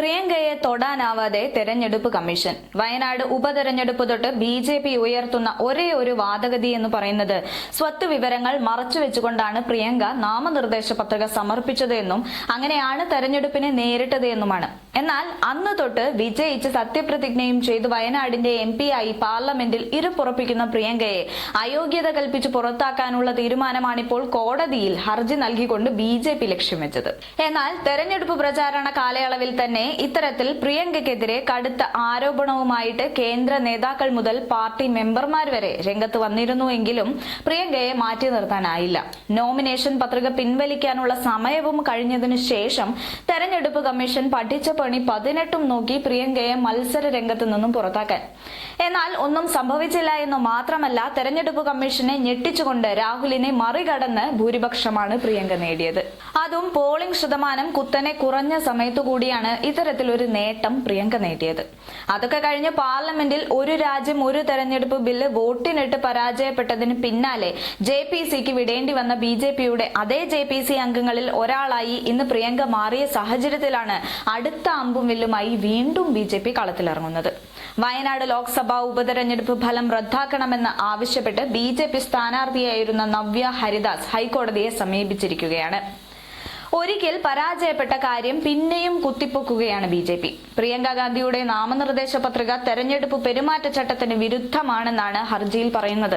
പ്രിയങ്കയെ തൊടാനാവാതെ തെരഞ്ഞെടുപ്പ് കമ്മീഷൻ. വയനാട് ഉപതെരഞ്ഞെടുപ്പ് തൊട്ട് ബി ജെ പി ഉയർത്തുന്ന ഒരേ ഒരു വാദഗതി എന്ന് പറയുന്നത് സ്വത്ത് വിവരങ്ങൾ മറച്ചുവെച്ചുകൊണ്ടാണ് പ്രിയങ്ക നാമനിർദ്ദേശ പത്രിക സമർപ്പിച്ചത് എന്നും അങ്ങനെയാണ് തെരഞ്ഞെടുപ്പിനെ നേരിട്ടത് എന്നുമാണ്. എന്നാൽ അന്ന് തൊട്ട് വിജയിച്ച് സത്യപ്രതിജ്ഞയും ചെയ്ത് വയനാടിന്റെ എം ആയി പാർലമെന്റിൽ ഇരുപുറപ്പിക്കുന്ന പ്രിയങ്കയെ അയോഗ്യത കൽപ്പിച്ച് പുറത്താക്കാനുള്ള തീരുമാനമാണിപ്പോൾ കോടതിയിൽ ഹർജി നൽകിക്കൊണ്ട് ബി ജെ പി ലക്ഷ്യം വെച്ചത്. എന്നാൽ തെരഞ്ഞെടുപ്പ് പ്രചാരണ കാലയളവിൽ തന്നെ ഇത്തരത്തിൽ പ്രിയങ്കയ്ക്കെതിരെ കടുത്ത ആരോപണവുമായിട്ട് കേന്ദ്ര നേതാക്കൾ മുതൽ പാർട്ടി മെമ്പർമാർ വരെ രംഗത്ത് വന്നിരുന്നുവെങ്കിലും പ്രിയങ്കയെ മാറ്റി നിർത്താനായില്ല. നോമിനേഷൻ പത്രിക പിൻവലിക്കാനുള്ള സമയവും കഴിഞ്ഞതിനു ശേഷം തെരഞ്ഞെടുപ്പ് കമ്മീഷൻ പഠിച്ച പണി പതിനെട്ടും നോക്കി പ്രിയങ്കയെ മത്സര രംഗത്ത് നിന്നും പുറത്താക്കാൻ. എന്നാൽ ഒന്നും സംഭവിച്ചില്ല എന്ന് മാത്രമല്ല തെരഞ്ഞെടുപ്പ് കമ്മീഷനെ ഞെട്ടിച്ചുകൊണ്ട് രാഹുലിനെ മറികടന്ന് ഭൂരിപക്ഷമാണ് പ്രിയങ്ക നേടിയത്. അതും പോളിംഗ് ശതമാനം കുത്തനെ കുറഞ്ഞ സമയത്തുകൂടിയാണ് ഇത്തരത്തിലൊരു നേട്ടം പ്രിയങ്ക നേടിയത്. അതൊക്കെ കഴിഞ്ഞ് പാർലമെന്റിൽ ഒരു രാജ്യം ഒരു തെരഞ്ഞെടുപ്പ് ബില്ല് വോട്ടിനിട്ട് പരാജയപ്പെട്ടതിന് പിന്നാലെ ജെ പി സിക്ക് വിടേണ്ടി വന്ന ബി ജെ പിയുടെ അതേ ജെ പി സി അംഗങ്ങളിൽ ഒരാളായി ഇന്ന് പ്രിയങ്ക മാറിയ സാഹചര്യത്തിലാണ് അടുത്ത അമ്പും വില്ലുമായി വീണ്ടും ബി ജെ പി കളത്തിലിറങ്ങുന്നത്. വയനാട് ലോക്സഭാ ഉപതെരഞ്ഞെടുപ്പ് ഫലം റദ്ദാക്കണമെന്ന് ആവശ്യപ്പെട്ട് ബി ജെ പി സ്ഥാനാർത്ഥിയായിരുന്ന നവ്യ ഹരിദാസ് ഹൈക്കോടതിയെ സമീപിച്ചിരിക്കുകയാണ്. ഒരിക്കൽ പരാജയപ്പെട്ട കാര്യം പിന്നെയും കുത്തിപ്പൊക്കുകയാണ് ബി ജെ പി. പ്രിയങ്ക ഗാന്ധിയുടെ നാമനിർദ്ദേശ പത്രിക തെരഞ്ഞെടുപ്പ് പെരുമാറ്റച്ചട്ടത്തിന് വിരുദ്ധമാണെന്നാണ് ഹർജിയിൽ പറയുന്നത്.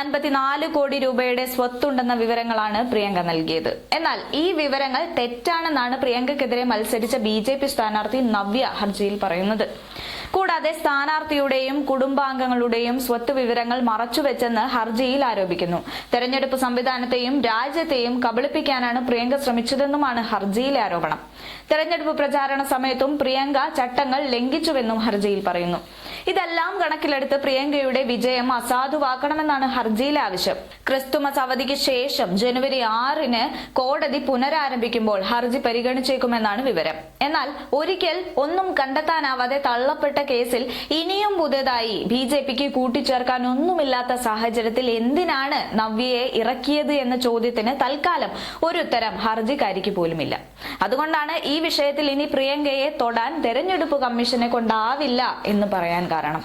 അൻപത്തിനാല് കോടി രൂപയുടെ സ്വത്തുണ്ടെന്ന വിവരങ്ങളാണ് പ്രിയങ്ക നൽകിയത്. എന്നാൽ ഈ വിവരങ്ങൾ തെറ്റാണെന്നാണ് പ്രിയങ്കക്കെതിരെ മത്സരിച്ച ബി സ്ഥാനാർത്ഥി നവ്യ ഹർജിയിൽ പറയുന്നത്. കൂടാതെ സ്ഥാനാർത്ഥിയുടെയും കുടുംബാംഗങ്ങളുടെയും സ്വത്ത് വിവരങ്ങൾ മറച്ചുവെച്ചെന്ന് ഹർജിയിൽ ആരോപിക്കുന്നു. തെരഞ്ഞെടുപ്പ് സംവിധാനത്തെയും രാജ്യത്തെയും കബളിപ്പിക്കാനാണ് പ്രിയങ്ക ശ്രമിച്ചതെന്നുമാണ് ഹർജിയിലെ ആരോപണം. തെരഞ്ഞെടുപ്പ് പ്രചാരണ സമയത്തും പ്രിയങ്ക ചട്ടങ്ങൾ ലംഘിച്ചുവെന്നും ഹർജിയിൽ പറയുന്നു. ഇതെല്ലാം കണക്കിലെടുത്ത് പ്രിയങ്കയുടെ വിജയം അസാധുവാക്കണമെന്നാണ് ഹർജിയിലെ ആവശ്യം. ക്രിസ്തുമസ് അവധിക്ക് ശേഷം ജനുവരി ആറിന് കോടതി പുനരാരംഭിക്കുമ്പോൾ ഹർജി പരിഗണിച്ചേക്കുമെന്നാണ് വിവരം. എന്നാൽ ഒരിക്കൽ ഒന്നും കണ്ടെത്താനാവാതെ തള്ളപ്പെട്ട കേസിൽ ഇനിയും പുതിയതായി ബി ജെ പിക്ക് കൂട്ടിച്ചേർക്കാൻ ഒന്നുമില്ലാത്ത സാഹചര്യത്തിൽ എന്തിനാണ് നവ്യയെ ഇറക്കിയത് എന്ന ചോദ്യത്തിന് തൽക്കാലം ഒരു ഉത്തരം ഹർജിക്കാരിക്ക് പോലുമില്ല. അതുകൊണ്ടാണ് ഈ വിഷയത്തിൽ ഇനി പ്രിയങ്കയെ തൊടാൻ തെരഞ്ഞെടുപ്പ് കമ്മീഷനെ കൊണ്ടാവില്ല എന്ന് പറയാൻ കാരണം.